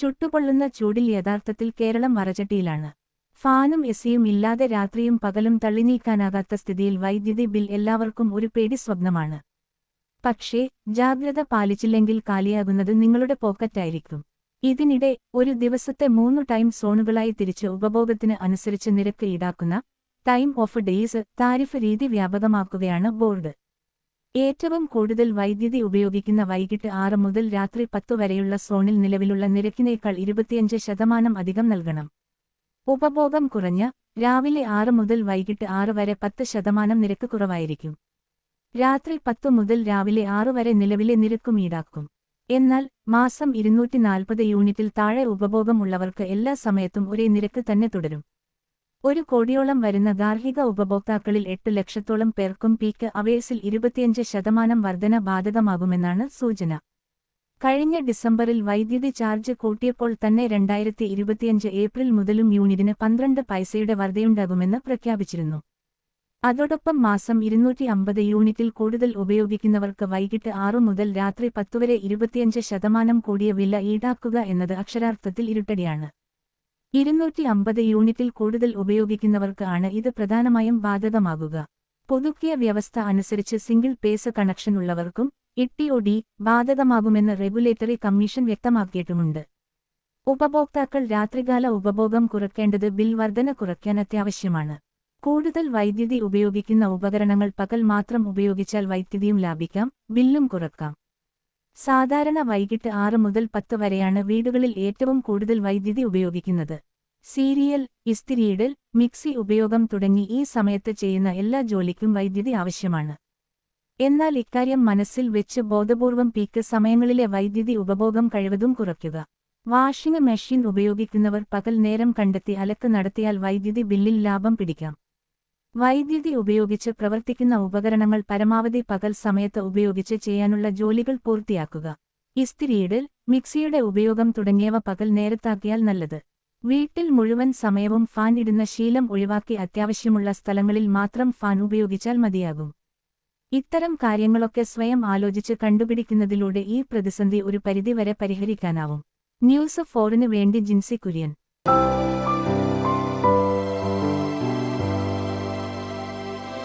ചുട്ടുപൊള്ളുന്ന ചൂടിൽ യഥാർത്ഥത്തിൽ കേരളം മറചട്ടിയിലാണ്. ഫാനും എസിയും ഇല്ലാതെ രാത്രിയും പകലും തള്ളിനീക്കാനാകാത്ത സ്ഥിതിയിൽ വൈദ്യുതി ബിൽ എല്ലാവർക്കും ഒരു പേടി സ്വപ്നമാണ്. പക്ഷേ ജാഗ്രത പാലിച്ചില്ലെങ്കിൽ കാലിയാകുന്നത് നിങ്ങളുടെ പോക്കറ്റായിരിക്കും. ഇതിനിടെ ഒരു ദിവസത്തെ മൂന്ന് ടൈം സോണുകളായി തിരിച്ച് ഉപഭോഗത്തിന് അനുസരിച്ച് നിരക്ക് ഈടാക്കുന്ന ടൈം ഓഫ് ഡേയ്സ് താരിഫ് രീതി വ്യാപകമാക്കുകയാണ് ബോർഡ്. ഏറ്റവും കൂടുതൽ വൈദ്യുതി ഉപയോഗിക്കുന്ന വൈകിട്ട് ആറ് മുതൽ രാത്രി പത്തു വരെയുള്ള സോണിൽ നിലവിലുള്ള നിരക്കിനേക്കാൾ ഇരുപത്തിയഞ്ച് ശതമാനം അധികം നൽകണം. ഉപഭോഗം കുറഞ്ഞ രാവിലെ ആറ് മുതൽ വൈകിട്ട് ആറ് വരെ പത്ത് ശതമാനം നിരക്ക് കുറവായിരിക്കും. രാത്രി പത്തു മുതൽ രാവിലെ ആറു വരെ നിലവിലെ നിരക്കും ഈടാക്കും. എന്നാൽ മാസം ഇരുന്നൂറ്റി നാൽപ്പത് യൂണിറ്റിൽ താഴെ ഉപഭോഗമുള്ളവർക്ക് എല്ലാ സമയത്തും ഒരേ നിരക്ക് തന്നെ തുടരും. ഒരു കോടിയോളം വരുന്ന ഗാർഹിക ഉപഭോക്താക്കളിൽ എട്ട് ലക്ഷത്തോളം പേർക്കും പീക്ക് അവേഴ്സിൽ ഇരുപത്തിയഞ്ച് ശതമാനം വർധന ബാധകമാകുമെന്നാണ് സൂചന. കഴിഞ്ഞ ഡിസംബറിൽ വൈദ്യുതി ചാർജ് കൂട്ടിയപ്പോൾ തന്നെ രണ്ടായിരത്തി ഇരുപത്തിയഞ്ച് ഏപ്രിൽ മുതലും യൂണിറ്റിന് പന്ത്രണ്ട് പൈസയുടെ വർധയുണ്ടാകുമെന്ന് പ്രഖ്യാപിച്ചിരുന്നു. അതോടൊപ്പം മാസം ഇരുന്നൂറ്റി അമ്പത് യൂണിറ്റിൽ കൂടുതൽ ഉപയോഗിക്കുന്നവർക്ക് വൈകിട്ട് ആറു മുതൽ രാത്രി പത്തുവരെ ഇരുപത്തിയഞ്ച് ശതമാനം കൂടിയ വില ഈടാക്കുക എന്നത് അക്ഷരാർത്ഥത്തിൽ ഇരുട്ടടിയാണ്. ഇരുന്നൂറ്റി അമ്പത് യൂണിറ്റിൽ കൂടുതൽ ഉപയോഗിക്കുന്നവർക്ക് ആണ് ഇത് പ്രധാനമായും ബാധകമാകുക. പുതുക്കിയ വ്യവസ്ഥ അനുസരിച്ച് സിംഗിൾ പേസ് കണക്ഷൻ ഉള്ളവർക്കും ഇട്ടിഒഡി ബാധകമാകുമെന്ന് റെഗുലേറ്ററി കമ്മീഷൻ വ്യക്തമാക്കിയിട്ടുമുണ്ട്. ഉപഭോക്താക്കൾ രാത്രികാല ഉപഭോഗം കുറയ്ക്കേണ്ടത് ബിൽ വർധന കുറയ്ക്കാൻ അത്യാവശ്യമാണ്. കൂടുതൽ വൈദ്യുതി ഉപയോഗിക്കുന്ന ഉപകരണങ്ങൾ പകൽ മാത്രം ഉപയോഗിച്ചാൽ വൈദ്യുതിയും ലാഭിക്കാം ബില്ലും കുറക്കാം. സാധാരണ വൈകിട്ട് ആറ് മുതൽ പത്ത് വരെയാണ് വീടുകളിൽ ഏറ്റവും കൂടുതൽ വൈദ്യുതി ഉപയോഗിക്കുന്നത്. സീരിയൽ ഇസ്തിരിയിടൽ മിക്സി ഉപയോഗം തുടങ്ങി ഈ സമയത്ത് ചെയ്യുന്ന എല്ലാ ജോലിക്കും വൈദ്യുതി ആവശ്യമാണ്. എന്നാൽ ഇക്കാര്യം മനസ്സിൽ വെച്ച് ബോധപൂർവം പീക്ക് സമയങ്ങളിലെ വൈദ്യുതി ഉപഭോഗം കഴിവതും കുറയ്ക്കുക. വാഷിംഗ് മെഷീൻ ഉപയോഗിക്കുന്നവർ പകൽ നേരം കണ്ടെത്തി അലക്ക് നടത്തിയാൽ വൈദ്യുതി ബില്ലിൽ ലാഭം പിടിക്കാം. വൈദ്യുതി ഉപയോഗിച്ച് പ്രവർത്തിക്കുന്ന ഉപകരണങ്ങൾ പരമാവധി പകൽ സമയത്ത് ഉപയോഗിച്ച് ചെയ്യാനുള്ള ജോലികൾ പൂർത്തിയാക്കുക. ഇസ്തിരിയിടൽ മിക്സിയുടെ ഉപയോഗം തുടങ്ങിയവ പകൽ നേരത്താക്കിയാൽ നല്ലത്. വീട്ടിൽ മുഴുവൻ സമയവും ഫാൻ ഇടുന്ന ശീലം ഒഴിവാക്കി അത്യാവശ്യമുള്ള സ്ഥലങ്ങളിൽ മാത്രം ഫാൻ ഉപയോഗിച്ചാൽ മതിയാകും. ഇത്തരം കാര്യങ്ങളൊക്കെ സ്വയം ആലോചിച്ച് കണ്ടുപിടിക്കുന്നതിലൂടെ ഈ പ്രതിസന്ധി ഒരു പരിധിവരെ പരിഹരിക്കാനാവും. ന്യൂസ് ഫോറിന് വേണ്ടി ജിൻസി കുര്യൻ.